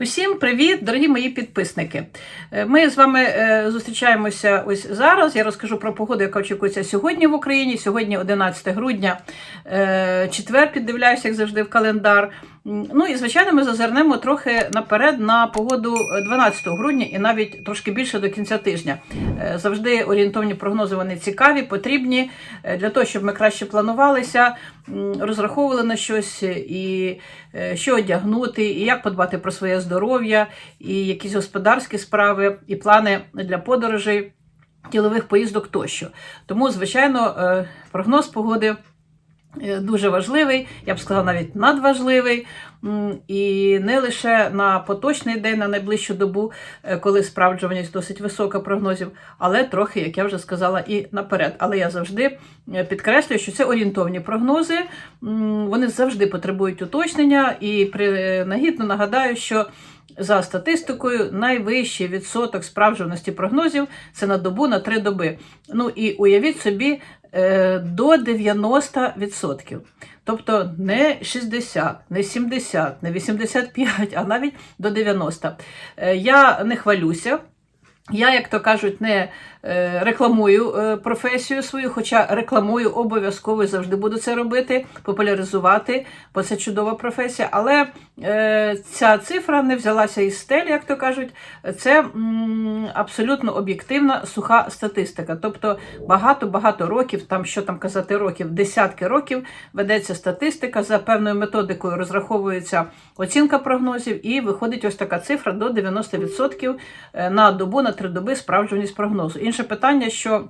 Усім привіт, дорогі мої підписники. Е, Ми з вами е, зустрічаємося ось зараз. Я розкажу про погоду, яка очікується сьогодні в Україні. Сьогодні 11 грудня, е, четвер, піддивляюся, як завжди, в календар. Ну і звичайно, ми зазирнемо трохи наперед на погоду 12 грудня і навіть трошки більше до кінця тижня. Е, Завжди орієнтовні прогнози вони цікаві, потрібні е, для того, щоб ми краще планувалися, розраховували на щось і е, що одягнути, і як подбати про своє здоров'я, і якісь господарські справи, і плани для подорожей, ділових поїздок тощо. Тому, звичайно, е, прогноз погоди. Е, Дуже важливий, я б сказала, навіть надважливий, і не лише на поточний день, на найближчу добу, е, коли справджуваність досить висока прогнозів, але трохи, як я вже сказала, і наперед. Але я завжди е, підкреслюю, що це орієнтовні прогнози, вони завжди потребують уточнення, і принагідно нагадаю, що за статистикою найвищий відсоток справджуваності прогнозів це на добу на три доби. Ну і уявіть собі до 90%. Тобто не 60, не 70, не 85, а навіть до 90%. Я не хвалюся. Я, як то кажуть, не е, рекламую е, професію свою, хоча рекламую обов'язково і завжди буду це робити, популяризувати, бо це чудова професія. Але е, ця цифра не взялася із стелі, як то кажуть. Це абсолютно об'єктивна суха статистика. Тобто багато-багато років, там що там казати, років, десятки років ведеться статистика, за певною методикою розраховується оцінка прогнозів, і виходить ось така цифра до 90% на добу, на три доби справджуваність прогнозу. Інше питання, що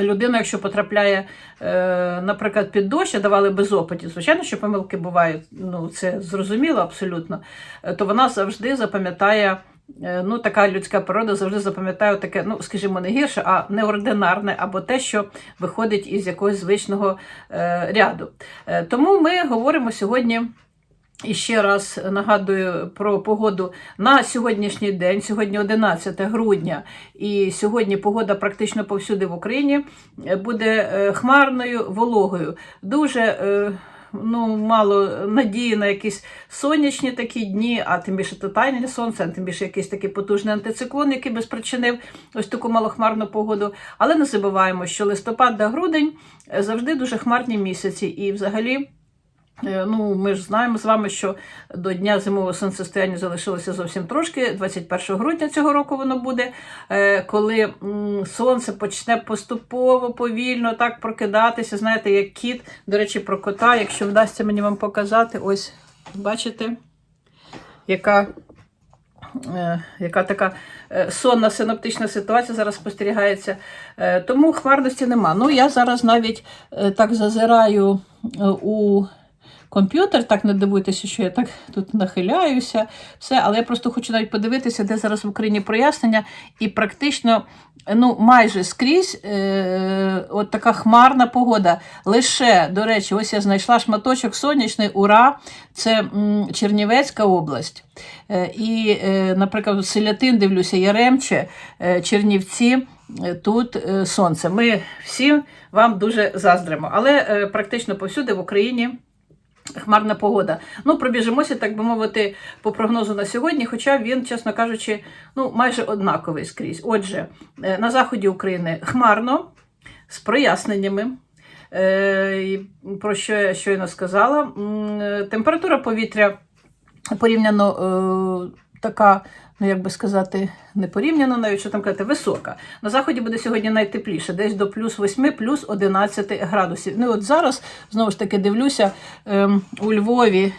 людина, якщо потрапляє, е, наприклад, під дощ, а давали без опитів, звичайно, що помилки бувають, ну це зрозуміло абсолютно, е, то вона завжди запам'ятає. е, Ну, така людська природа завжди запам'ятає таке, ну, скажімо, не гірше, а неординарне, або те, що виходить із якогось звичного е, ряду. Е, тому ми говоримо сьогодні. І ще раз нагадую про погоду на сьогоднішній день, сьогодні 11 грудня, і сьогодні погода практично повсюди в Україні буде е, хмарною, вологою. Дуже е, ну, мало надії на якісь сонячні такі дні, а тим більше тотальне сонце, а тим більше якийсь такий потужний антициклон, який би спричинив ось таку малохмарну погоду. Але не забуваємо, що листопад та грудень е, завжди дуже хмарні місяці, і взагалі. Е, Ну, ми ж знаємо з вами, що до дня зимового сонцестояння залишилося зовсім трошки. 21 грудня цього року воно буде, е, коли сонце почне поступово, повільно так прокидатися. Знаєте, як кіт. До речі, про кота, якщо вдасться мені вам показати, ось бачите, яка. е, Яка така сонна синоптична ситуація зараз спостерігається. Тому хмарності нема. Ну, я зараз навіть так зазираю у комп'ютер, так не дивуйтеся, що я так тут нахиляюся, все, але я просто хочу навіть подивитися, де зараз в Україні прояснення, і практично ну, майже скрізь е, от така хмарна погода. Лише, до речі, ось я знайшла шматочок сонячний, ура! Це м, Чернівецька область. Е, і, е, наприклад, Селятин, дивлюся, Яремче, е, Чернівці. е, Тут е, сонце. Ми всі вам дуже заздримо. Але е, практично повсюди в Україні хмарна погода. Ну, пробіжимося, так би мовити, по прогнозу на сьогодні, хоча він, чесно кажучи, ну, майже однаковий скрізь. Отже, е, на заході України хмарно, з проясненнями. Е, Про що я щойно сказала. Е, Температура повітря порівняно така, ну як би сказати, не порівняно, навіть що там казати, висока. На заході буде сьогодні найтепліше, десь до плюс 8, плюс 11 градусів. Ну от зараз, знову ж таки, дивлюся ем, у Львові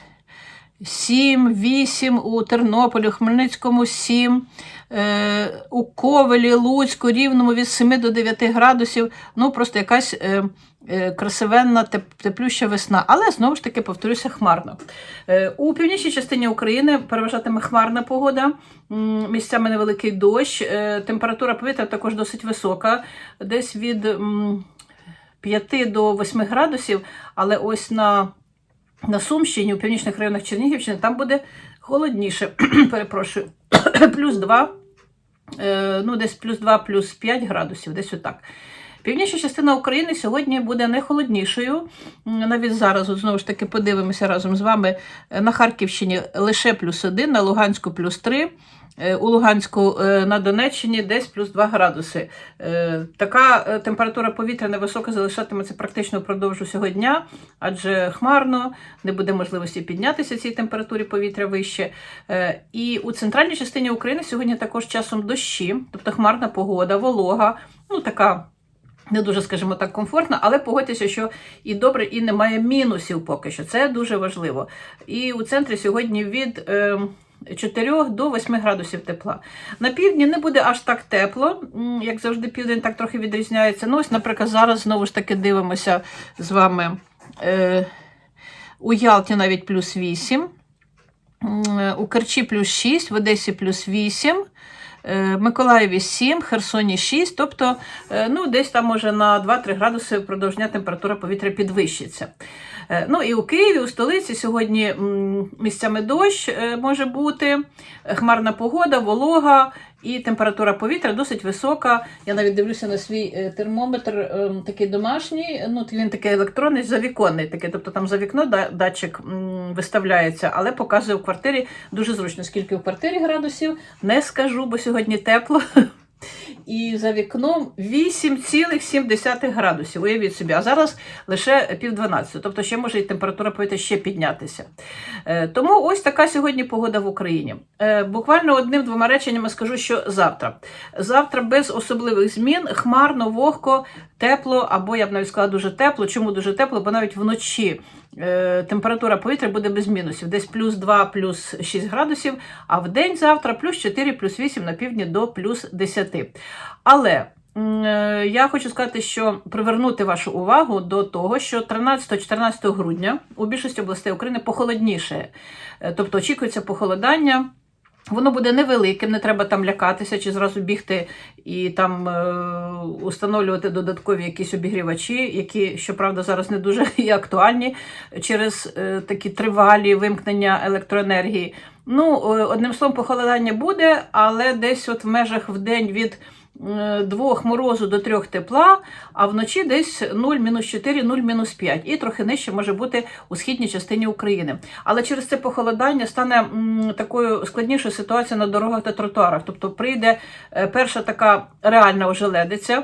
7, 8, у Тернополі, у Хмельницькому 7, е, у Ковелі, Луцьку, Рівному від 7 до 9 градусів. Ну, просто якась е, е, красивенна, теплюща весна. Але знову ж таки, повторюся, хмарно. Е, у північній частині України переважатиме хмарна погода, місцями невеликий дощ. Е, температура повітря також досить висока, десь від м, 5 до 8 градусів, але ось на на Сумщині, у північних районах Чернігівщини, там буде холодніше. Перепрошую, плюс 2, е, ну десь плюс 2, плюс 5 градусів, десь отак. Північна частина України сьогодні буде не холоднішою. Навіть зараз, знову ж таки, подивимося разом з вами е, на Харківщині лише плюс 1, на Луганську плюс 3. Е, У Луганську е, на Донеччині десь плюс 2 градуси. Е, Така температура повітря невисока залишатиметься практично впродовж усього дня, адже хмарно, не буде можливості піднятися цій температурі повітря вище. І у центральній частині України сьогодні також часом дощі, тобто хмарна погода, волога, ну така. Не дуже, скажімо так, комфортна, але погодьтеся, що і добре, і немає мінусів поки що. Це дуже важливо. І у центрі сьогодні від е, 4 до 8 градусів тепла. На півдні не буде аж так тепло, як завжди, південь так трохи відрізняється. Ну, ось, наприклад, зараз знову ж таки дивимося з вами е, у Ялті навіть плюс 8, у Керчі плюс 6, в Одесі плюс 8. е, Миколаєві 7, Херсоні 6, тобто е, ну, десь там може на 2-3 градуси впродовж температура повітря підвищиться. Е, Ну і у Києві, у столиці сьогодні місцями дощ е, може бути, хмарна погода, волога і температура повітря досить висока. Я навіть дивлюся на свій е, термометр, такий домашній, ну він такий електронний, завіконний, такий, тобто там за вікно датчик виставляється, але показує в квартирі дуже зручно. Скільки в квартирі градусів, не скажу, бо сьогодні тепло. І за вікном 8,7 градусів. Уявіть собі, а зараз лише пів 12, тобто ще може і температура повітря ще піднятися. Е, Тому ось така сьогодні погода в Україні. Е, Буквально одним-двома реченнями скажу, що завтра. Завтра без особливих змін, хмарно, вогко, тепло, або я б навіть сказала дуже тепло. Чому дуже тепло? Бо навіть вночі температура повітря буде без мінусів, десь плюс 2, плюс 6 градусів, а в день завтра плюс 4, плюс 8 на півдні до плюс 10. Але е, я хочу сказати, що привернути вашу увагу до того, що 13-14 грудня у більшості областей України похолодніше. Е, Тобто очікується похолодання. Воно буде невеликим, не треба там лякатися чи зразу бігти і там е, установлювати додаткові якісь обігрівачі, які, щоправда, зараз не дуже є актуальні через е, такі тривалі вимкнення електроенергії. Ну, е, одним словом, похолодання буде, але десь от в межах в день від е, двох морозу до трьох тепла, а вночі десь 0, мінус 4, 0, мінус 5. І трохи нижче може бути у східній частині України. Але через це похолодання стане такою складнішою ситуація на дорогах та тротуарах. Тобто прийде е, перша така реальна ожеледиця.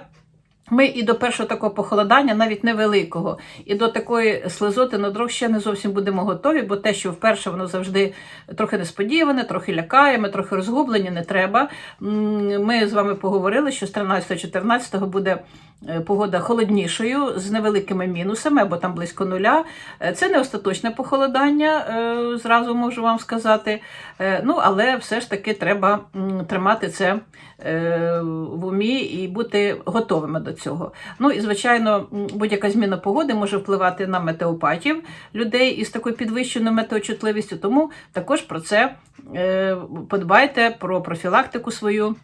Ми і до першого такого похолодання, навіть невеликого, і до такої слизоти на дрог ще не зовсім будемо готові, бо те, що вперше воно завжди трохи несподіване, трохи лякає, ми трохи розгублені, не треба. Ми з вами поговорили, що з 13-14 буде погода холоднішою з невеликими мінусами, або там близько нуля. Е, Це не остаточне похолодання, е, зразу можу вам сказати. Е, Ну, але все ж таки треба тримати це е, в умі і бути готовими до цього. Ну і звичайно, будь-яка зміна погоди може впливати на метеопатів людей із такою підвищеною метеочутливістю. Тому також про це е, подбайте про профілактику свою,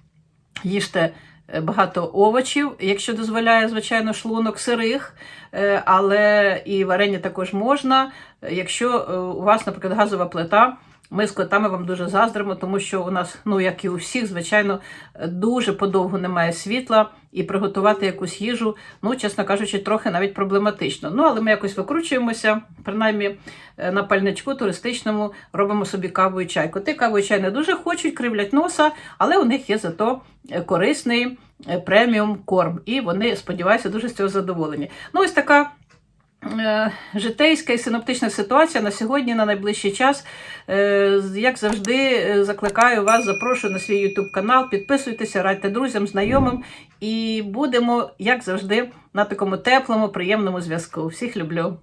їжте. Е, Багато овочів, якщо дозволяє, звичайно, шлунок сирих, е, але і варення також можна. Е, Якщо у вас, наприклад, газова плита, ми з котами вам дуже заздримо, тому що у нас, ну як і у всіх, звичайно, дуже подовго немає світла, і приготувати якусь їжу, ну, чесно кажучи, трохи навіть проблематично. Ну, але ми якось викручуємося, принаймні е, на пальничку туристичному робимо собі каву і чай. Коти каву і чай не дуже хочуть, кривлять носа, але у них є зато е, корисний е, преміум корм. І вони, сподіваюся, дуже з цього задоволені. Ну, ось така. Е, Житейська і синоптична ситуація на сьогодні, на найближчий час. Е, Як завжди, е, закликаю вас, запрошую на свій YouTube канал. Підписуйтеся, радьте друзям, знайомим, і будемо, як завжди, на такому теплому, приємному зв'язку. Всіх люблю!